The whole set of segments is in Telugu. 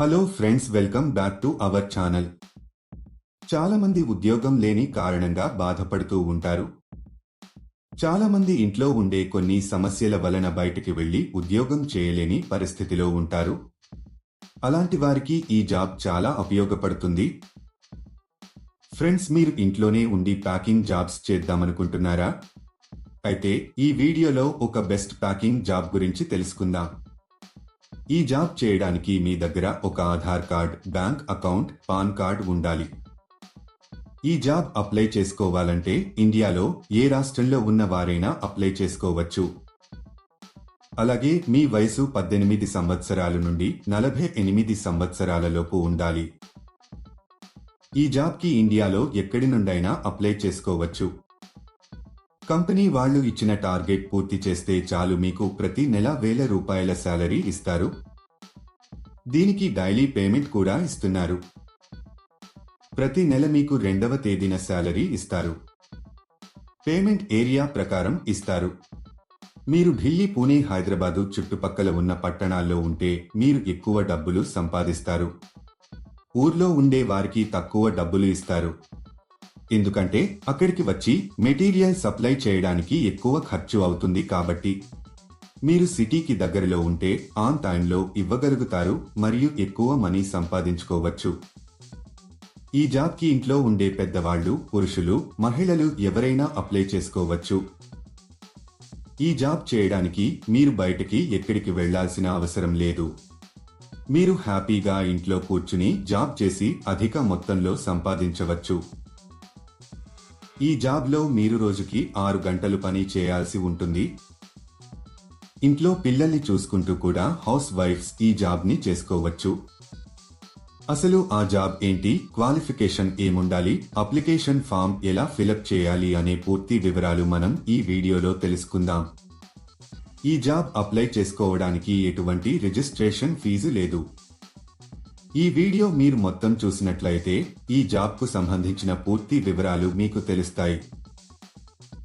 Hello friends welcome back to our channel చాలామంది ఉద్యోగం లేని కారణంగా బాధపడుతూ ఉంటారు. చాలామంది ఇంట్లో ఉండే కొన్ని సమస్యల వలన బయటికి వెళ్ళి ఉద్యోగం చేయలేని పరిస్థితిలో ఉంటారు. అలాంటి వారికి ఈ జాబ్ చాలా ఉపయోగపడుతుంది. ఫ్రెండ్స్ మీరు ఇంట్లోనే ఉండి ప్యాకింగ్ జాబ్స్ చేద్దామనుకుంటున్నారా? అయితే ఈ వీడియోలో ఒక బెస్ట్ ప్యాకింగ్ జాబ్ గురించి తెలుసుకుందాం. ఈ జాబ్ చేయడానికి మీ దగ్గర ఒక Aadhaar card bank account PAN card ఉండాలి. ఈ జాబ్ అప్లై చేసుకోవాలంటే ఇండియాలో ఏ రాష్ట్రంలో ఉన్న వారైనా అప్లై చేసుకోవచ్చు. అలాగే మీ వయసు పద్దెనిమిది సంవత్సరాల నుండి నలభై ఎనిమిది సంవత్సరాలలోపు ఉండాలి. ఈ జాబ్కి ఇండియాలో ఎక్కడి నుండైనా అప్లై చేసుకోవచ్చు. కంపెనీ వాళ్ళు ఇచ్చిన టార్గెట్ పూర్తి చేస్తే చాలు మీకు ప్రతి నెల వేల రూపాయల శాలరీ ఇస్తారు. దీనికి డైలీ పేమెంట్ కూడా ఇస్తున్నారు. ప్రతి నెల మీకు రెండవ తేదీన శాలరీ ఇస్తారు. పేమెంట్ ఏరియా ప్రకారం ఇస్తారు. మీరు ఢిల్లీ పూణే హైదరాబాదు చుట్టుపక్కల ఉన్న పట్టణాల్లో ఉంటే మీరు ఎక్కువ డబ్బులు సంపాదిస్తారు. ఊర్లో ఉండే వారికి తక్కువ డబ్బులు ఇస్తారు. ఎందుకంటే అక్కడికి వచ్చి మెటీరియల్ సప్లై చేయడానికి ఎక్కువ ఖర్చు అవుతుంది కాబట్టి. మీరు సిటీకి దగ్గరలో ఉంటే ఆన్ టైంలో ఇవ్వగలుగుతారు మరియు ఎక్కువ మనీ సంపాదించుకోవచ్చు. ఈ జాబ్కి ఇంట్లో ఉండే పెద్దవాళ్ళు పురుషులు మహిళలు ఎవరైనా అప్లై చేసుకోవచ్చు. ఈ జాబ్ చేయడానికి మీరు బయటకి ఎక్కడికి వెళ్ళాల్సిన అవసరం లేదు. మీరు హ్యాపీగా ఇంట్లో కూర్చుని జాబ్ చేసి అధిక మొత్తంలో సంపాదించవచ్చు. ఈ జాబ్లో మీరు రోజుకి ఆరు గంటలు పని చేయాల్సి ఉంటుంది. ఇంట్లో పిల్లల్ని చూసుకుంటూ కూడా హౌస్ వైఫ్స్ ఈ జాబ్ని చేసుకోవచ్చు. అసలు ఆ జాబ్ ఏంటి? క్వాలిఫికేషన్ ఏముండాలి? అప్లికేషన్ ఫామ్ ఎలా ఫిలప్ చేయాలి? అనే పూర్తి వివరాలు మనం ఈ వీడియోలో తెలుసుకుందాం. ఈ జాబ్ అప్లై చేసుకోవడానికి ఎటువంటి రిజిస్ట్రేషన్ ఫీజు లేదు. ఈ వీడియో మీరు మొత్తం చూసినట్లయితే ఈ జాబ్కు సంబంధించిన పూర్తి వివరాలు మీకు తెలుస్తాయి.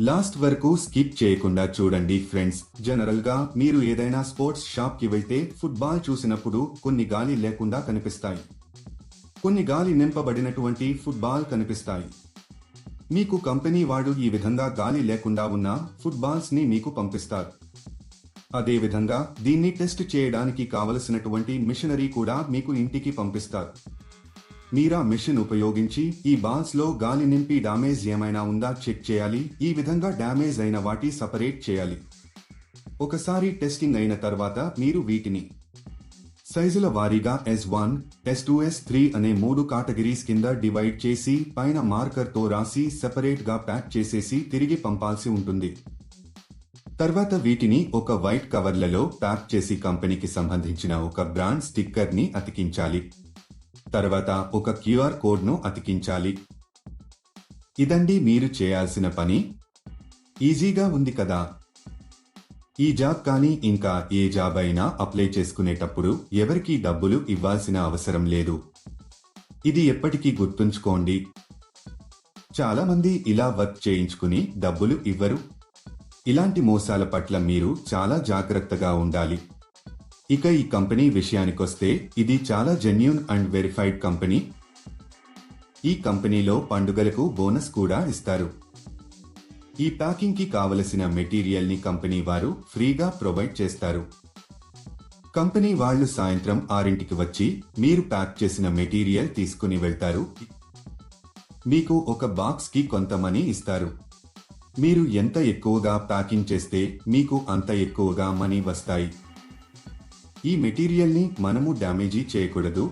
లాస్ట్ వరకు స్కిప్ చేయకుండా చూడండి ఫ్రెండ్స్. జనరల్గా మీరు ఏదైనా స్పోర్ట్స్ షాప్కి వెళ్తే ఫుట్బాల్ చూసినప్పుడు కొన్ని గాలి లేకుండా కనిపిస్తాయి. కొన్ని గాలి నింపబడినటువంటి ఫుట్బాల్ కనిపిస్తాయి. మీకు కంపెనీ వాడు ఈ విధంగా గాలి లేకుండా ఉన్న ఫుట్బాల్స్ని మీకు పంపిస్తారు. అదేవిధంగా దీన్ని టెస్ట్ చేయడానికి కావలసినటువంటి మిషనరీ కూడా మీకు ఇంటికి పంపిస్తారు. మీరా మిషన్ ఉపయోగించి ఈ బాల్స్లో గాలి నింపి డామేజ్ ఏమైనా ఉందా చెక్ చేయాలి. ఈ విధంగా డ్యామేజ్ అయిన వాటి సపరేట్ చేయాలి. ఒకసారి టెస్టింగ్ అయిన తర్వాత మీరు వీటిని సైజుల వారీగా S one S two S three అనే మూడు కాటగిరీస్ కింద డివైడ్ చేసి పైన మార్కర్తో రాసి సెపరేట్గా ప్యాక్ చేసేసి తిరిగి పంపాల్సి ఉంటుంది. తర్వాత వీటిని ఒక వైట్ కవర్లలో ప్యాక్ చేసి కంపెనీకి సంబంధించిన ఒక బ్రాండ్ స్టిక్కర్ని అతికించాలి. తర్వాత ఒక క్యూఆర్ కోడ్ను అతికించాలి. ఇదండి మీరు చేయాల్సిన పని. ఈజీగా ఉంది కదా. ఈ జాబ్ కానీ ఇంకా ఏ జాబ్ అయినా అప్లై చేసుకునేటప్పుడు ఎవరికీ డబ్బులు ఇవ్వాల్సిన అవసరం లేదు. ఇది ఎప్పటికీ గుర్తుంచుకోండి. చాలామంది ఇలా వర్క్ చేయించుకుని డబ్బులు ఇవ్వరు. ఇలాంటి మోసాల పట్ల మీరు చాలా జాగ్రత్తగా ఉండాలి. ఇక ఈ కంపెనీ విషయానికొస్తే ఇది చాలా జెన్యున్ అండ్ వెరిఫైడ్ కంపెనీ. ఈ కంపెనీలో పండుగలకు బోనస్ కూడా ఇస్తారు. ఈ ప్యాకింగ్కి కావలసిన మెటీరియల్ని కంపెనీ వారు ఫ్రీగా ప్రొవైడ్ చేస్తారు. కంపెనీ వాళ్ళు సాయంత్రం ఆరింటికి వచ్చి మీరు ప్యాక్ చేసిన మెటీరియల్ తీసుకుని వెళ్తారు. మీకు ఒక బాక్స్కి కొంత మనీ ఇస్తారు. మీరు ఎంత ఎక్కువగా ప్యాకింగ్ చేస్తే మీకు అంత ఎక్కువగా మనీ వస్తాయి? ఈ మెటీరియల్ని మనము డ్యామేజీ చేయకూడదు.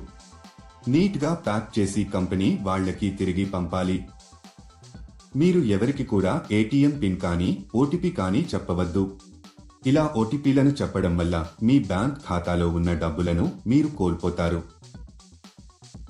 నీట్గా ప్యాక్ చేసి కంపెనీ వాళ్ళకి తిరిగి పంపాలి. మీరు ఎవరికి కూడా ఏటీఎం పిన్ కానీ ఓటీపీ కానీ చెప్పవద్దు. ఇలా ఓటీపీలను చెప్పడం వల్ల మీ బ్యాంక్ ఖాతాలో ఉన్న డబ్బులను మీరు కోల్పోతారు.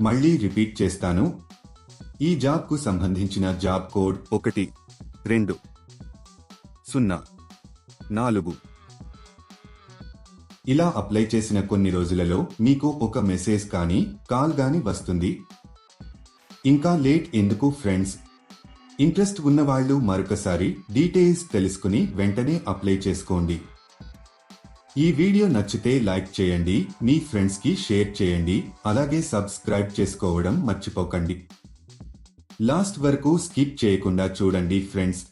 మళ్ళీ రిపీట్ చేస్తాను. ఈ జాబ్కు సంబంధించిన జాబ్ కోడ్ ఒకటి రెండు సున్నా నాలుగు. ఇలా అప్లై చేసిన కొన్ని రోజులలో మీకు ఒక మెసేజ్ కానీ కాల్ గాని వస్తుంది. ఇంకా లేట్ ఎందుకు ఫ్రెండ్స్? ఇంట్రెస్ట్ ఉన్నవాళ్ళు మరొకసారి డీటెయిల్స్ తెలుసుకుని వెంటనే అప్లై చేసుకోండి. ఈ వీడియో నచ్చితే లైక్ చేయండి మీ ఫ్రెండ్స్కి షేర్ చేయండి అలాగే సబ్స్క్రైబ్ చేసుకోవడం మర్చిపోకండి. లాస్ట్ వరకు స్కిప్ చేయకుండా చూడండి ఫ్రెండ్స్.